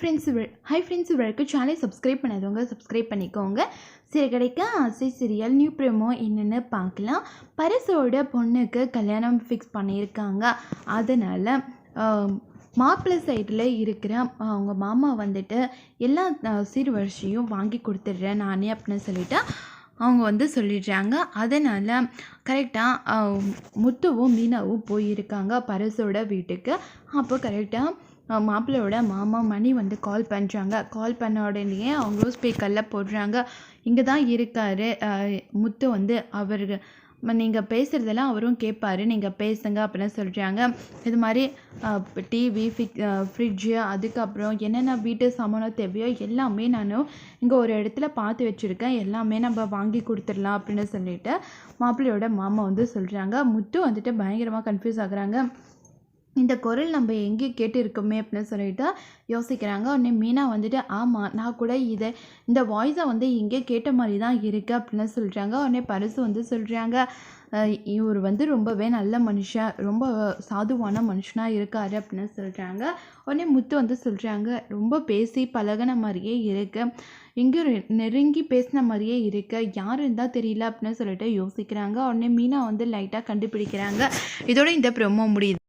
Friends hi friends வரைக்கும் சேனலை subscribe பண்ணாதவங்க சப்ஸ்கிரைப் பண்ணிக்கோங்க. சரி கிடைக்க ஆசை சீரியல் நியூ ப்ரோமோ என்னென்னு பார்க்கலாம். பரசோட பொண்ணுக்கு கல்யாணம் ஃபிக்ஸ் பண்ணியிருக்காங்க. அதனால் மாப்பிள்ளை சைடில் இருக்கிற அவங்க மாமா வந்துட்டு எல்லா சீர்வரிசையும் வாங்கி கொடுத்துட்றேன் நானே அப்படின்னு சொல்லிவிட்டு அவங்க வந்து சொல்லிடுறாங்க. அதனால் கரெக்டாக முத்துவும் மீனாவும் போயிருக்காங்க பரசோட வீட்டுக்கு. அப்போ கரெக்டாக மாப்பிள்ளையோட மாமா மணி வந்து கால் பண்ணுறாங்க கால் பண்ண உடனேயே அவங்களும் ஸ்பீக்கரில் போடுறாங்க. இங்கே தான் இருக்கார். முத்து வந்து அவர் நீங்கள் பேசுகிறதெல்லாம் அவரும் கேட்பாரு நீங்கள் பேசுங்க அப்படின்னு சொல்கிறாங்க இது மாதிரி டிவி ஃபிக் ஃப்ரிட்ஜு அதுக்கப்புறம் என்னென்ன வீட்டு சாமானோ தேவையோ எல்லாமே நான் இங்கே ஒரு இடத்துல பார்த்து வச்சுருக்கேன். எல்லாமே நம்ம வாங்கி கொடுத்துடலாம் அப்படின்னு சொல்லிட்டு மாப்பிள்ளையோட மாமா வந்து சொல்கிறாங்க முத்து வந்துட்டு பயங்கரமாக கன்ஃபியூஸ் ஆகுறாங்க. இந்த குரல் நம்ம எங்கே கேட்டிருக்கோமே அப்படின்னு சொல்லிட்டு யோசிக்கிறாங்க. உடனே மீனா வந்துட்டு ஆமாம் நான் கூட இதை இந்த வாய்ஸை வந்து இங்கே கேட்ட மாதிரி தான் இருக்குது அப்படின்னு சொல்கிறாங்க உடனே பரிசு வந்து சொல்கிறாங்க இவர் வந்து ரொம்பவே நல்ல மனுஷன் ரொம்ப சாதுவான மனுஷனாக இருக்கார் அப்படின்னு சொல்கிறாங்க உடனே முத்து வந்து சொல்கிறாங்க ரொம்ப பேசி பழகின மாதிரியே இருக்குது எங்கேயும் நெருங்கி பேசின மாதிரியே இருக்கு யார் இருந்தால் தெரியல அப்படின்னு சொல்லிட்டு யோசிக்கிறாங்க. உடனே மீனா வந்து லைட்டாக கண்டுபிடிக்கிறாங்க. இதோட இந்த ப்ரொமோ முடியுது.